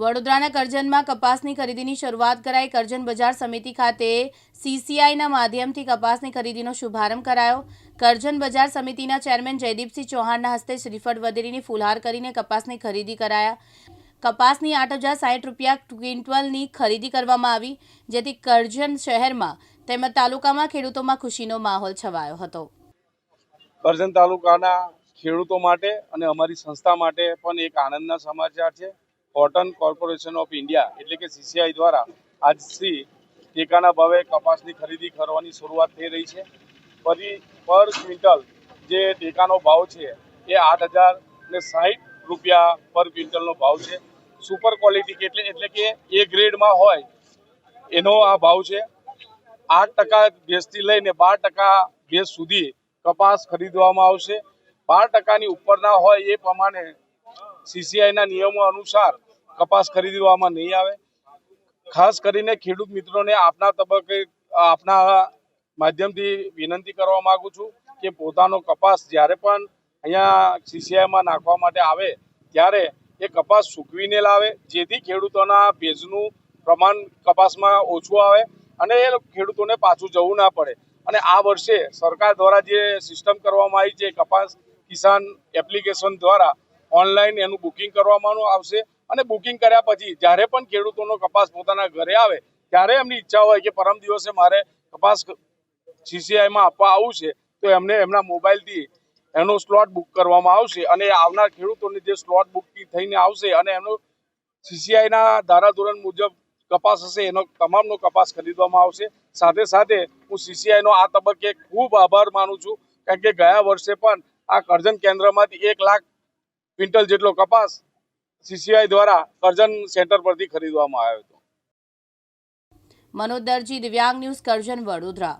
વડોદરાના કરજણમાં કપાસની ખરીદીની શરૂઆત કરાઈ. કરજણ બજાર સમિતિ ખાતે સીસીઆઈના માધ્યમથી કપાસની ખરીદીનો શુભારંભ કરાયો. કરજણ બજાર સમિતિના ચેરમેન જયદીપસિંહ ચૌહાણના હસ્તે શ્રીફળ વધેરીની ફુલહાર કરીને કપાસની ખરીદી કરાયા. કપાસની આઠ હજાર સાહીઠ રૂપિયા ક્વિન્ટલની ખરીદી કરવામાં આવી, જેથી કરજણ શહેરમાં તેમજ તાલુકામાં ખેડૂતોમાં ખુશીનો માહોલ છવાયો હતો. કરજણ તાલુકાના ખેડૂતો માટે અને અમારી સંસ્થા માટે પણ એક આનંદના સમાચાર છે. કોટન કોર્પોરેશન ઓફ ઇન્ડિયા એટલે કે સીસીઆઈ દ્વારા આજથી ટેકાના ભાવે કપાસની ખરીદી કરવાની શરૂઆત થઈ રહી છે. ફરી પર ક્વિન્ટલ જે ટેકાનો ભાવ છે એ આઠ હજાર ને સાહીઠ રૂપિયા પર ક્વિન્ટલનો ભાવ છે. સુપર ક્વોલિટી એટલે એટલે કે એ ગ્રેડમાં હોય એનો આ ભાવ છે. આઠ ટકા ભેસથી લઈને બાર ટકા ભેસ સુધી કપાસ ખરીદવામાં આવશે. બાર ટકાની ઉપરના હોય એ પ્રમાણે સીસીઆઈના નિયમો અનુસાર કપાસ ખરીદવામાં નહીં આવે. ખાસ કરીને ખેડૂત મિત્રોને આપના તબક્કે, આપના માધ્યમથી વિનંતી કરવા માંગુ છું કે પોતાનો કપાસ જ્યારે પણ અહીંયા સીસીઆઈમાં નાખવા માટે આવે, ત્યારે એ કપાસ સૂકવીને લાવે, જેથી ખેડૂતોના ભેજનું પ્રમાણ કપાસમાં ઓછું આવે અને એ ખેડૂતોને પાછું જવું ના પડે. અને આ વર્ષે સરકાર દ્વારા જે સિસ્ટમ કરવામાં આવી છે, કપાસ કિસાન એપ્લિકેશન દ્વારા ઓનલાઈન એનું બુકિંગ કરવામાં આવશે. અને બુકિંગ કર્યા પછી જ્યારે પણ ખેડૂતોનો કપાસ પોતાના ઘરે આવે, ત્યારે એમની ઈચ્છા હોય કે પરમ દિવસે મારે કપાસ સીસીઆઈમાં આપવા આવવું છે, તો એમને એમના મોબાઈલથી એનો સ્લોટ બુક કરવામાં આવશે. અને આવનાર ખેડૂતોની જે સ્લોટ બુક થઈને આવશે અને એનો સીસીઆઈના ધારાધોરણ મુજબ કપાસ હશે, એનો તમામનો કપાસ ખરીદવામાં આવશે. સાથે સાથે હું સીસીઆઈનો આ તબક્કે ખૂબ આભાર માનું છું, કારણ કે ગયા વર્ષે પણ આ કરજણ કેન્દ્રમાંથી એક લાખ ક્વિન્ટલ જેટલો કપાસ સીસીઆઈ દ્વારા કરજણ સેન્ટર પરથી ખરીદવામાં આવ્યો હતો. મનોજ દરજી, દિવ્યાંગ ન્યૂઝ કરજણ, વડોદરા.